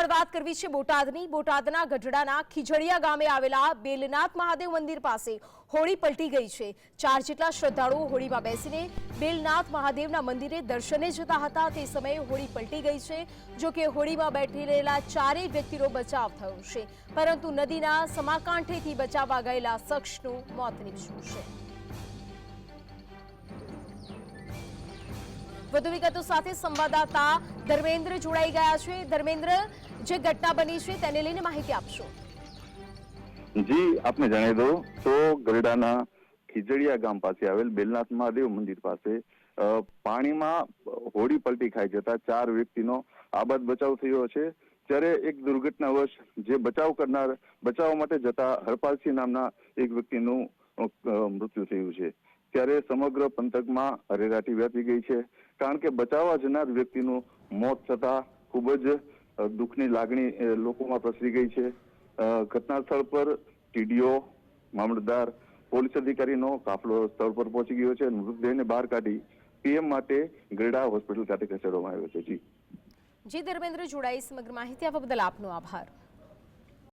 આગળ વાત કરવી છે બોટાદની. બોટાદના ગઢડાના ખીજડીયા ગામે આવેલા બેલનાથ મહાદેવ મંદિર પાસે હોળી પલટી ગઈ છે. ચાર જેટલા શ્રદ્ધાળુઓ હોળીમાં બેસીને બેલનાથ મહાદેવના મંદિરે દર્શને જતા હતા. તે સમયે હોળી પલટી ગઈ છે, જો કે હોળીમાં બેઠી રહેલા ચારેય વ્યક્તિનો બચાવ થયો છે. પરંતુ નદીના સમાકાંઠેથી બચાવવા ગયેલા શખ્સનું મોત નીપજ્યું છે. વધુ વિગતો સાથે સંવાદદાતા ધર્મેન્દ્ર જોડાઈ ગયા છે. ધર્મેન્દ્ર, જે ઘટના બની છે તેને લઈને માહિતી આપશો. જી, આપને જણાવી દઉં. તો ગરડાના ખીજડીયા ગામ પાસે આવેલ બેલનાથ મહાદેવ મંદિર પાસે પાણીમાં હોડી પલટી ખાઈ જતા ચાર વ્યક્તિનો આબાદ બચાવ થયો છે. ત્યારે એક દુર્ઘટનાવશ જે બચાવ કરનાર, બચાવ માટે જતા હરપાલસિંહ નામના એક વ્યક્તિનું મૃત્યુ થયું છે. ત્યારે સમગ્ર પંથકમાં અરેરાટી વ્યાપી ગઈ છે. કારણ કે બચાવવા જનાર વ્યક્તિનું મોત થતા ખૂબ જ દુઃખની લાગણી લોકોમાં પ્રસરી ગઈ છે. ઘટના સ્થળ પર ટીડીઓ, મામલતદાર, પોલીસ અધિકારીનો કાફલો સ્થળ પર પહોંચી ગયો છે. મૃતદેહને બહાર કાઢી પીએમ માટે ગ્રેડા હોસ્પિટલ ખાતે ખસેડવામાં આવ્યો છે. જી. જી ધર્મેન્દ્ર જોડાઈ સમગ્ર માહિતી આપવા બદલ આપનો આભાર.